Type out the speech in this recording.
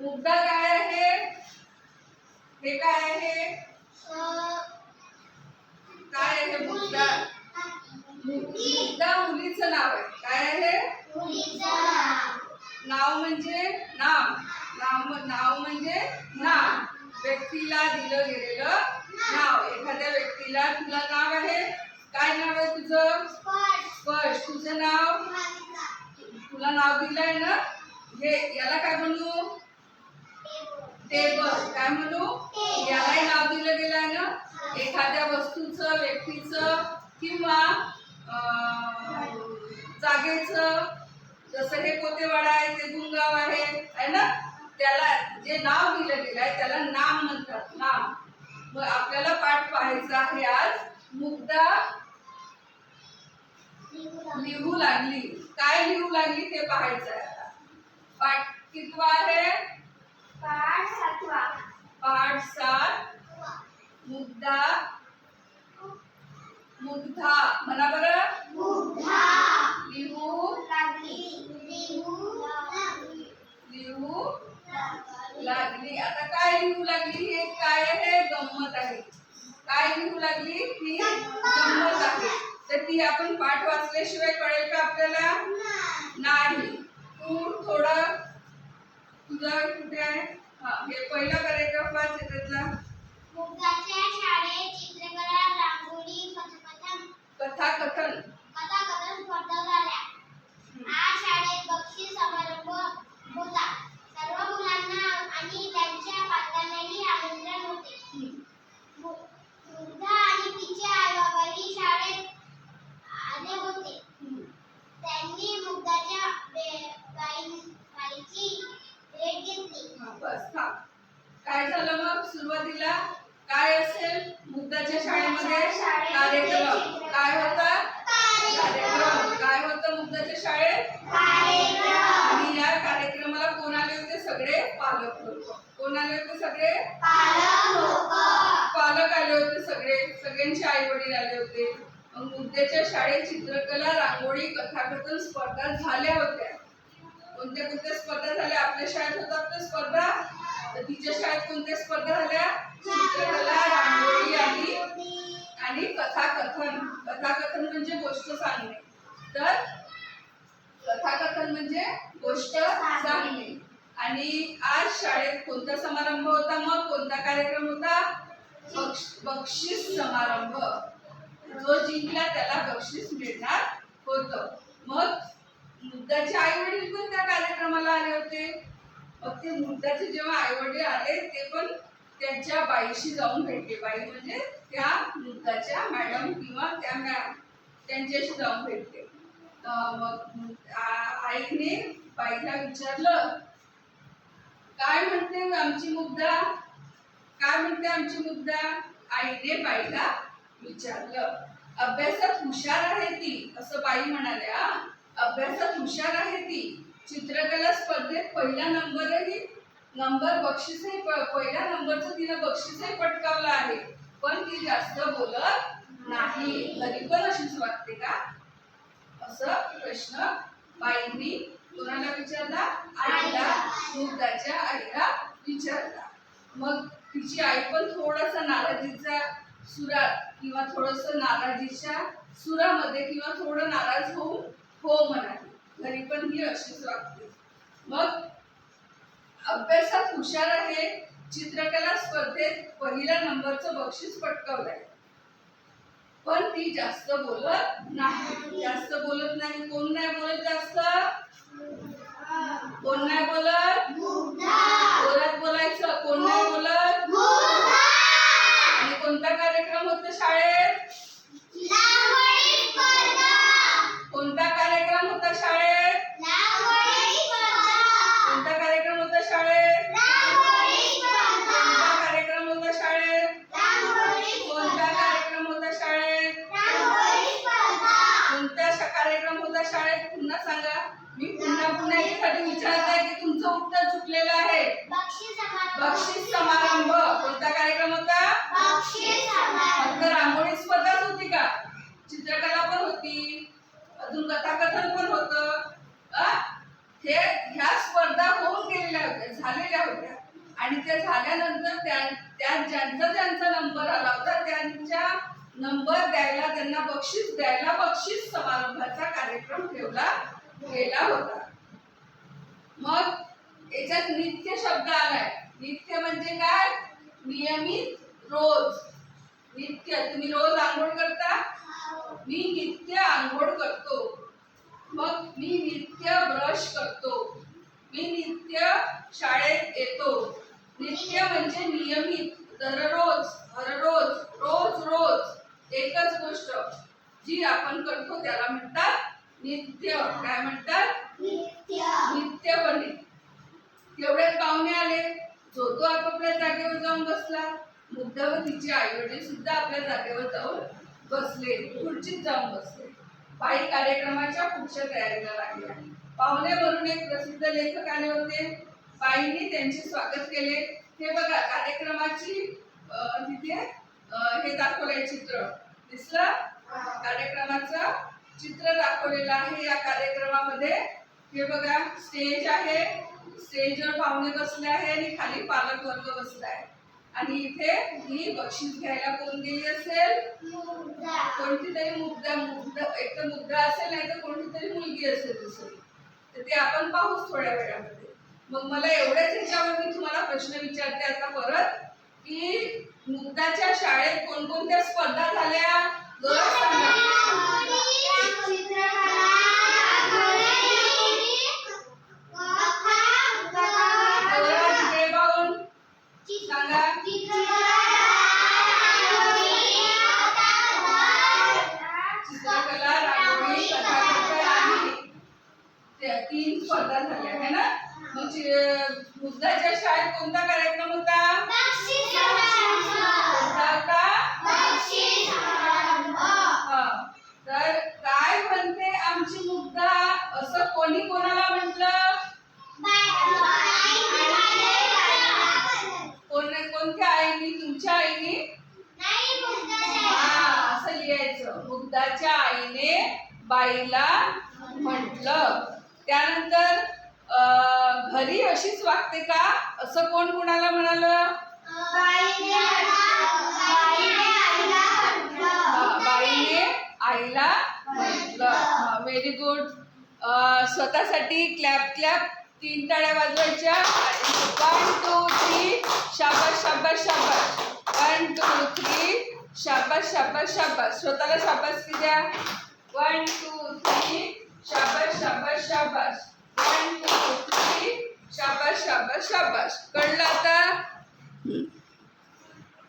मुद्दा काय आहे? हे काय आहे? काय आहे मुद्दा? मु- मुद्दा मुलीचं नाव आहे. काय आहे? नाव म्हणजे नाम. नाव नाव म्हणजे नाम. व्यक्तीला दिलं गेलेलं नाव. एखाद्या व्यक्तीला तुला नाव आहे? काय नाव आहे तुझं? स्पर्श. तुझं नाव? तुला नाव दिलंय ना? हे याला काय म्हणू? टेबल काय म्हणू? यालाही नाव दिलं गेलं आहे ना एखाद्या वस्तूचं व्यक्तीचं किंवा अं, जागेचं जसं हे कोतेवाडा आहे ते गुंगाव आहे ना? त्याला जे नाव दिलं गेलं आहे त्याला नाम म्हणतात नाम. मग आपल्याला पाठ पाहायचा आहे आज मुग्धा लिहू लागली. काय लिहू लागली ते पाहायचं आहे आता. पाठ कितवा आहे? मुग्धा मुग्धा. म्हणा बरं. लिहू. लिहू. लागली. आता काय लिहू लागली? हे काय आहे? गंमत आहे. काय लिहू लागली? ही गंमत आहे. तर ती आपण पाठ वाचल्याशिवाय कळेल का आपल्याला? नाही. तू थोडं तुझं कुठे आहे? हा हे पहिला पॅरेग्राफ वाच त्यातला. मुगाच्या शाळेत चित्रकला रांगोळी पथकथन कथाकथन. कथाकथन स्पर्धा झाल्या आज शाळेत बक्षीस समारंभ होता सर्व मुलांना आणि त्यांच्या पालकांनाही आमंत्रण होते हम्म. मु- मुग्धा आणि तिचे आई बाबाही शाळेत आले होते हम्म. त्यांनी मुग्धाच्या बे- बाई- बाईची भेट घेतली हा, बस थांब काय झालं मग सुरुवातीला काय असेल? मुद्दाच्या शाळेमध्ये कार्यक्रम. काय होता? कार्यक्रम. काय होतं मुद्दाच्या शाळेत? आणि या कार्यक्रमाला कोण आले होते? सगळे पालक लोक. कोण आले होते सगळे? पालक आले होते सगळे. सगळ्यांचे आई वडील आले होते. मग मुद्द्याच्या शाळेत चित्रकला रांगोळी कथाकथन स्पर्धा झाल्या होत्या. कोणत्या कोणत्या स्पर्धा झाल्या? आपल्या शाळेत होतात त्या स्पर्धा कोणत्या स्पर्धा झाल्या. चित्रकला रांगोळी आणि आणि कथाकथन. कथाकथन म्हणजे गोष्ट सांगणे. तर कथाकथन म्हणजे गोष्ट सांगणे. आणि आज शाळेत कोणता समारंभ होता? मग कोणता कार्यक्रम होता? बक्षीस समारंभ. जो जिंकला त्याला बक्षीस मिळणार होतं. मग मुद्दाचे आई वडील पण त्या कार्यक्रमाला आले होते? मग ते मुद्दाचे जेव्हा आई वडील आले ते पण त्यांच्या बाईशी जाऊन भेटले. बाई म्हणजे त्या मुद्दाच्या मॅडम किंवा त्या मॅम त्यांच्याशी जाऊन भेटले. मग आईने बाईला विचारलं काय म्हणते आमची मुद्दा काय म्हणते आमची मुद्दा आईने बाईला विचारलं अभ्यासात हुशार आहे ती. असं बाई म्हणाल्या अभ्यासात हुशार आहे ती. चित्रकला स्पर्धेत पहिला नंबरही नंबर बक्षीसही पहिल्या नंबरचं तिनं बक्षीसही पटकावलं आहे. पण ती जास्त बोलत नाही. घरी पण अशीच वाटते का? असं प्रश्न बाईंनी कोणाला विचारला? आईला. मुद्दाच्या आईला विचारला. मग तिची आई पण थोडासा नाराजीचा सुरात किंवा थोडस नाराजीच्या सुरामध्ये किंवा थोडं नाराज होऊन हो म्हणाली. घरी पण ही अशीच वागते मग अभ्यासात हुशार आहे चित्रकला स्पर्धेत पहिल्या नंबरचं बक्षीस पटकावलंय. पण ती जास्त बोलत नाही. जास्त बोलत नाही. कोण नाही बोलत जास्त? कोण नाही बोलत? बोलायचं कोण नाही बोलत आणि कोणता कार्यक्रम होता शाळेत कोणता कार्यक्रम होता शाळेत कोणता कार्यक्रम होता शाळेत कोणता कार्यक्रम होता शाळेत कोणता कार्यक्रम होता शाळेत कोणता शा- कार्यक्रम होता शाळेत पुन्हा सांगा मी पुन्हा पुन्हा याच्यासाठी विचारत आहे की तुमचं उत्तर चुकलेलं आहे बक्षीस समारंभ. कोणता कार्यक्रम होता? फक्त रांगोळी स्पर्धाच होती का? चित्रकला पण होती. अजून कथाकथन पण होत. हे ह्या स्पर्धा होऊन गेलेल्या होत्या झालेल्या होत्या. आणि ते झाल्यानंतर त्या त्या ज्यांचा ज्यांचा नंबर आला होता त्यांच्या नंबर द्यायला त्यांना बक्षीस द्यायला बक्षीस समारंभाचा कार्यक्रम ठेवला गेला होता. मग याच्यात नित्य शब्द आलाय. नित्य म्हणजे काय? नियमित रोज. नित्य. तुम्ही रोज आंघोळ करता? मी नित्य आंघोळ करतो. मग मी नित्य ब्रश करतो. मी नित्य शाळेत येतो. नित्य म्हणजे नियमित. दररोज हररोज रोज रोज. एकच गोष्ट जी आपण करतो त्याला म्हणतात नित्य. काय म्हणतात? नित्यपणे तेवढ्यात पाहुणे आले जो तो आपापल्या जागेवर जाऊन बसला. मुद्दा व तिचे आईवडील सुद्धा आपल्या जागेवर जाऊन बसले खुर्चीत जाऊन बसले. बाई कार्यक्रमाच्या पुढच्या तयारीला लागल्या. पाहुणे म्हणून एक प्रसिद्ध लेखक आले होते. बाईंनी त्यांचे स्वागत केले. हे बघा कार्यक्रमाची तिथे हे दाखवलंय चित्र. दिसलं? कार्यक्रमाचं चित्र दाखवलेलं आहे या कार्यक्रमामध्ये. हे बघा स्टेज आहे. स्टेजवर पाहुणे बसले आहे आणि खाली पालक वर्ग बसलाय आणि इथे ही बक्षीस घ्यायला कोण गेली असेल? कोणती तरी मुद्दा मुद्दा एक तर मुद्दा असेल नाही तर कोणती तरी मुलगी असेल दुसरी. तर ते आपण पाहूच थोड्या वेळामध्ये. मग मला एवढ्याच ह्याच्यावर मी तुम्हाला प्रश्न विचारते आता परत की मुद्दाच्या शाळेत कोणकोणत्या स्पर्धा झाल्या? मुद्दाच्या शाळेत कोणता कार्यक्रम होता. तर काय म्हणते आमची मुद्दा? असं कोणी कोणाला म्हटलं? कोण कोणत्या आईनी? तुमच्या आईनी? हा असं लिहायचं. मुग्धाच्या आईने बाईला म्हटलं. त्यानंतर घरी अशीच वागते का? असं कोण कुणाला म्हणाल? बाईने आईला म्हटलं. व्हेरी गुड स्वतःसाठी क्लॅप क्लॅप तीन टाळ्या वाजवायच्या. वन टू थ्री शाबास शाबास शाबास. वन टू थ्री शाबास शाबास शाबास. स्वतःला शाबास की द्या वन टू थ्री शाबास शाबास शाबास. शाबाश शाबाश शाबाश कळलं आता?